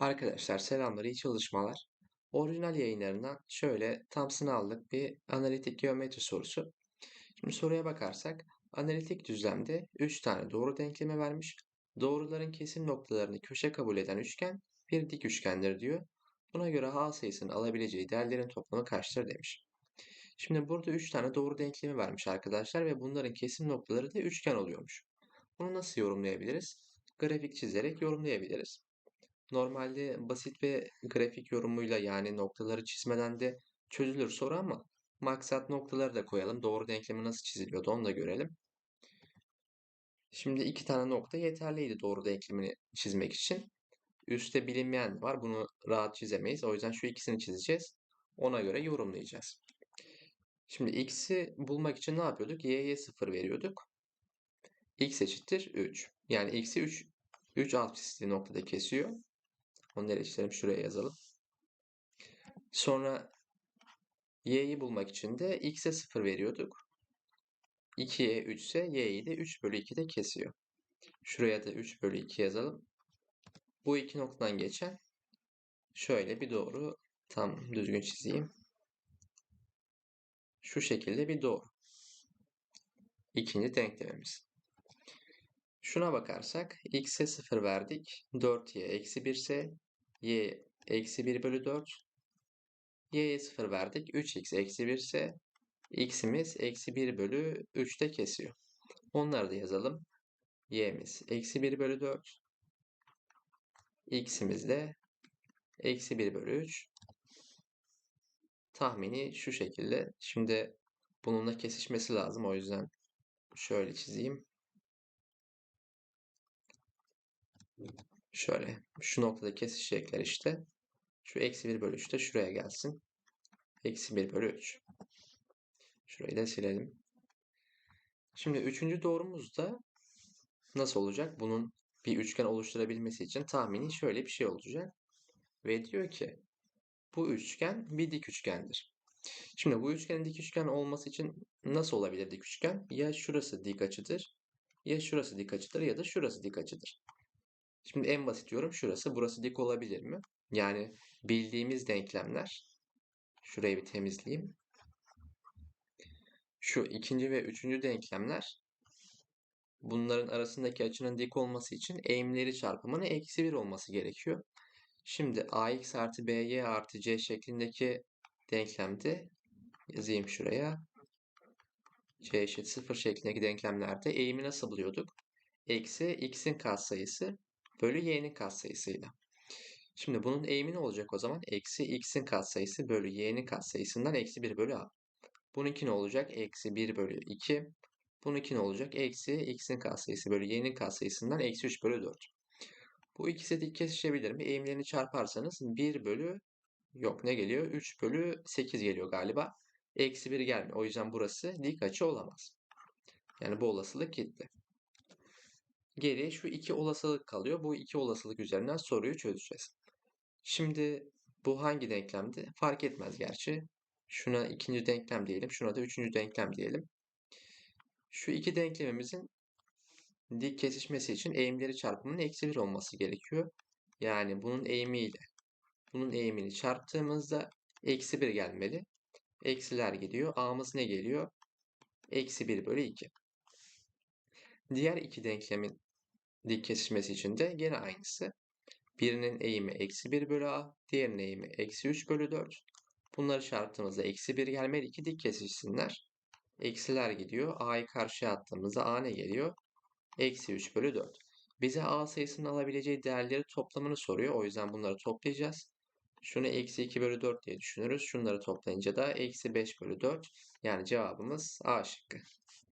Arkadaşlar selamlar, iyi çalışmalar. Orijinal yayınlarından şöyle tam sınavlık bir analitik geometri sorusu. Şimdi soruya bakarsak analitik düzlemde 3 tane doğru denklemi vermiş. Doğruların kesim noktalarını köşe kabul eden üçgen bir dik üçgendir diyor. Buna göre h sayısının alabileceği değerlerin toplamı kaçtır demiş. Şimdi burada 3 tane doğru denklemi vermiş arkadaşlar ve bunların kesim noktaları da üçgen oluyormuş. Bunu nasıl yorumlayabiliriz? Grafik çizerek yorumlayabiliriz. Normalde basit ve grafik yorumuyla yani noktaları çizmeden de çözülür soru ama maksat noktaları da koyalım. Doğru denklemi nasıl çiziliyordu onu da görelim. Şimdi iki tane nokta yeterliydi doğru denklemini çizmek için. Üste bilinmeyen var. Bunu rahat çizemeyiz. O yüzden şu ikisini çizeceğiz. Ona göre yorumlayacağız. Şimdi x'i bulmak için ne yapıyorduk? y'ye 0 veriyorduk. x eşittir 3. Yani x'i 3 3 alt çizdiği noktada kesiyor. Onu nereye çizelim? Şuraya yazalım. Sonra y'yi bulmak için de x'e 0 veriyorduk. 2'ye 3 ise y'yi de 3 bölü 2'de kesiyor. Şuraya da 3 bölü 2 yazalım. Bu iki noktadan geçen şöyle bir doğru tam düzgün çizeyim. Şu şekilde bir doğru. İkinci denklemimiz. Şuna bakarsak x'e 0 verdik. 4y eksi 1 ise y eksi 1 bölü 4. y'ye 0 verdik. 3x eksi 1 ise x'imiz eksi 1 bölü 3'te kesiyor. Onları da yazalım. y'miz eksi 1 bölü 4. x'imiz de eksi 1 bölü 3. Tahmini şu şekilde. Şimdi bununla kesişmesi lazım. O yüzden şöyle çizeyim. Şöyle şu noktada kesişecekler işte. Şu eksi 1 bölü 3 de şuraya gelsin. Eksi 1 bölü 3. Şurayı da silelim. Şimdi üçüncü doğrumuz da nasıl olacak? Bunun bir üçgen oluşturabilmesi için tahmini şöyle bir şey olacak. Ve diyor ki bu üçgen bir dik üçgendir. Şimdi bu üçgenin dik üçgen olması için nasıl olabilir dik üçgen? Ya şurası dik açıdır, ya şurası dik açıdır ya da şurası dik açıdır. Şimdi en basit yorum şurası. Burası dik olabilir mi? Yani bildiğimiz denklemler. Şurayı bir temizleyeyim. Şu ikinci ve üçüncü denklemler. Bunların arasındaki açının dik olması için eğimleri çarpımının eksi 1 olması gerekiyor. Şimdi ax artı by artı c şeklindeki denklemde yazayım şuraya. c eşit 0 şeklindeki denklemlerde eğimi nasıl buluyorduk? Eksi x'in katsayısı bölü y'nin katsayısıyla. Şimdi bunun eğimi ne olacak o zaman? Eksi x'in katsayısı bölü y'nin katsayısından eksi 1 bölü a. Bununki ne olacak? Eksi 1 bölü 2. Bununki ne olacak? Eksi x'in katsayısı bölü y'nin katsayısından eksi 3 bölü 4. Bu ikisi dik kesişebilir mi? Eğimlerini çarparsanız 1 bölü yok ne geliyor? 3 bölü 8 geliyor galiba. Eksi 1 gelmiyor. O yüzden burası dik açı olamaz. Yani bu olasılık gitti. Geriye şu iki olasılık kalıyor. Bu iki olasılık üzerinden soruyu çözeceğiz. Şimdi bu hangi denklemdi? Fark etmez gerçi. Şuna ikinci denklem diyelim. Şuna da üçüncü denklem diyelim. Şu iki denklemimizin dik kesişmesi için eğimleri çarpımının eksi 1 olması gerekiyor. Yani bunun eğimiyle bunun eğimini çarptığımızda eksi 1 gelmeli. Eksiler gidiyor. A'mız ne geliyor? Eksi 1 bölü 2. Diğer iki denklemin dik kesişmesi için de yine aynısı. Birinin eğimi eksi 1 bölü a, diğerinin eğimi eksi 3 bölü 4. Bunları çarptığımızda eksi 1 gelmeli ki dik kesişsinler. Eksiler gidiyor. a'yı karşıya attığımızda a ne geliyor? Eksi 3 bölü 4. Bize a sayısının alabileceği değerleri toplamını soruyor. O yüzden bunları toplayacağız. Şunu eksi 2 bölü 4 diye düşünürüz. Şunları toplayınca da eksi 5 bölü 4. Yani cevabımız A şıkkı.